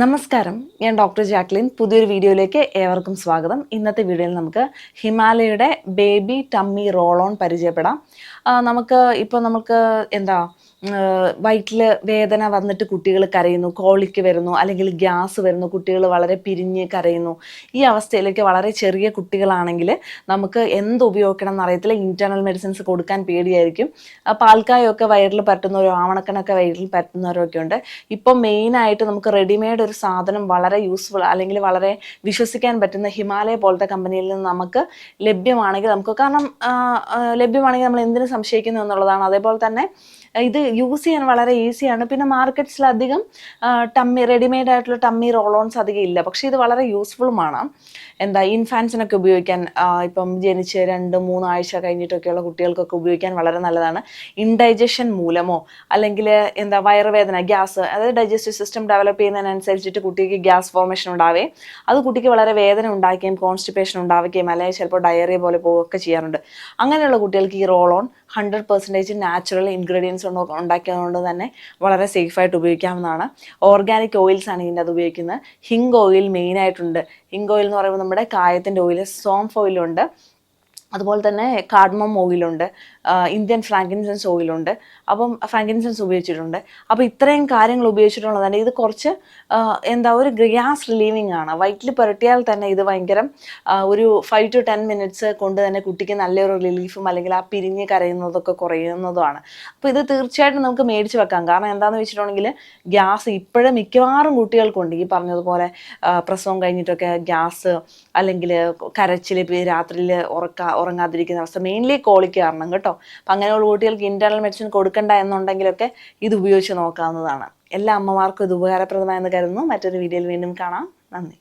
നമസ്കാരം. ഞാൻ doctor Jacqueline. പുതിയൊരു വീഡിയോയിലേക്ക് ഏവർക്കും സ്വാഗതം. ഇന്നത്തെ വീഡിയോയിൽ നമുക്ക് ഹിമാലയയുടെ ബേബി ടമ്മി റോൾ ഓൺ പരിചയപ്പെടാം. നമുക്ക് ഇപ്പോൾ നമുക്ക് എന്താ വയറ്റിൽ വേദന വന്നിട്ട് കുട്ടികൾ കരയുന്നു കോളിക്ക് വരുന്നു അല്ലെങ്കിൽ ഗ്യാസ് വരുന്നു കുട്ടികൾ വളരെ പിരിഞ്ഞ് കരയുന്നു. ഈ അവസ്ഥയിലേക്ക് വളരെ ചെറിയ കുട്ടികളാണെങ്കിൽ നമുക്ക് എന്ത് ഉപയോഗിക്കണം എന്നറിയത്തില്ല. ഇന്റേർണൽ മെഡിസിൻസ് കൊടുക്കാൻ പേടിയായിരിക്കും. പാൽക്കായൊക്കെ വയറിൽ പറ്റുന്നവരോ ആവണക്കനൊക്കെ വയറിൽ പറ്റുന്നവരൊക്കെ ഉണ്ട്. ഇപ്പോൾ മെയിനായിട്ട് നമുക്ക് റെഡിമെയ്ഡ് ഒരു സാധനം വളരെ യൂസ്ഫുൾ അല്ലെങ്കിൽ വളരെ വിശ്വസിക്കാൻ പറ്റുന്ന ഹിമാലയ പോലത്തെ കമ്പനിയിൽ നിന്ന് നമുക്ക് ലഭ്യമാണെങ്കിൽ നമുക്ക് കാരണം ലഭ്യമാണെങ്കിൽ നമ്മൾ എന്തിനു സംശയിക്കുന്നു എന്നുള്ളതാണ്. അതേപോലെ തന്നെ ഇത് യൂസ് ചെയ്യാൻ വളരെ ഈസിയാണ് പിന്നെ മാർക്കറ്റ്സിൽ അധികം ടമ്മി റെഡിമെയ്ഡ് ആയിട്ടുള്ള ടമ്മി റോളോൺസ് അധികം ഇല്ല. പക്ഷേ ഇത് വളരെ യൂസ്ഫുള്ളുമാണ് എന്താ ഇൻഫാൻസിനൊക്കെ ഉപയോഗിക്കാൻ ഇപ്പം ജനിച്ച് രണ്ട് മൂന്ന് ആഴ്ച കഴിഞ്ഞിട്ടൊക്കെയുള്ള കുട്ടികൾക്കൊക്കെ ഉപയോഗിക്കാൻ വളരെ നല്ലതാണ്. ഇൻഡൈജഷൻ മൂലമോ അല്ലെങ്കിൽ എന്താ വയറുവേദന ഗ്യാസ് അതായത് ഡൈജസ്റ്റീവ് സിസ്റ്റം ഡെവലപ്പ് ചെയ്യുന്നതിനനുസരിച്ചിട്ട് കുട്ടിക്ക് ഗ്യാസ് ഫോർമേഷൻ ഉണ്ടാവേ. അത് കുട്ടിക്ക് വളരെ വേദന ഉണ്ടാക്കുകയും കോൺസ്റ്റിപ്പേഷൻ ഉണ്ടാവുകയും അല്ലെങ്കിൽ ചിലപ്പോൾ ഡയറിയ പോലെ പോവുകയൊക്കെ ചെയ്യാറുണ്ട്. അങ്ങനെയുള്ള കുട്ടികൾക്ക് ഈ roll on hundred percentage natural ingredients ഉണ്ടാക്കിയതുകൊണ്ട് തന്നെ വളരെ സേഫായിട്ട് ഉപയോഗിക്കാവുന്നതാണ്. ഓർഗാനിക് ഓയിൽസ് ആണ് ഇതിന്റെ അത് ഉപയോഗിക്കുന്നത്. ഹിങ് ഓയിൽ മെയിനായിട്ടുണ്ട് ഹിങ് ഓയിൽ എന്ന് പറയുമ്പോൾ നമ്മുടെ കായത്തിന്റെ ഓയിൽ സോംഫ് ഓയിലുണ്ട് അതുപോലെ തന്നെ കാഡ്മം ഓയിലുണ്ട് ഇന്ത്യൻ ഫ്രാങ്കിൻസൻസ് ഓയിലുണ്ട് അപ്പം ഫ്രാങ്കിൻസൻസ് ഉപയോഗിച്ചിട്ടുണ്ട്. അപ്പോൾ ഇത്രയും കാര്യങ്ങൾ ഉപയോഗിച്ചിട്ടുള്ളതാണ് ഇത് കുറച്ച് എന്താ ഒരു ഗ്യാസ് റിലീവിങ് ആണ്. വയറ്റിൽ പുരട്ടിയാൽ തന്നെ ഇത് ഭയങ്കര ഒരു ഫൈവ് ടു ടെൻ മിനിറ്റ്സ് കൊണ്ട് തന്നെ കുട്ടിക്ക് നല്ലൊരു റിലീഫും അല്ലെങ്കിൽ ആ പിരിഞ്ഞ് കരയുന്നതൊക്കെ കുറയുന്നതുമാണ്. അപ്പോൾ ഇത് തീർച്ചയായിട്ടും നമുക്ക് മേടിച്ച് വെക്കാം. കാരണം എന്താണെന്ന് വെച്ചിട്ടുണ്ടെങ്കിൽ ഗ്യാസ് ഇപ്പോഴും മിക്കവാറും കുട്ടികൾക്കുണ്ട്. ഈ പറഞ്ഞതുപോലെ പ്രസവം കഴിഞ്ഞിട്ടൊക്കെ ഗ്യാസ് അല്ലെങ്കിൽ കരച്ചിൽ രാത്രിയിൽ ഉറക്ക ഉറങ്ങാതിരിക്കുന്ന അവസ്ഥ മെയിൻലി കോളിക്ക് കാരണം കേട്ടോ അപ്പം അങ്ങനെയുള്ള കുട്ടികൾക്ക് ഇന്റേർണൽ മെഡിസിൻ കൊടുക്കണ്ട എന്നുണ്ടെങ്കിലൊക്കെ ഇത് ഉപയോഗിച്ച് നോക്കാവുന്നതാണ്. എല്ലാ അമ്മമാർക്കും ഇത് ഉപകാരപ്രദമായെന്ന് കരുതുന്നു. മറ്റൊരു വീഡിയോയിൽ വീണ്ടും കാണാം. നന്ദി.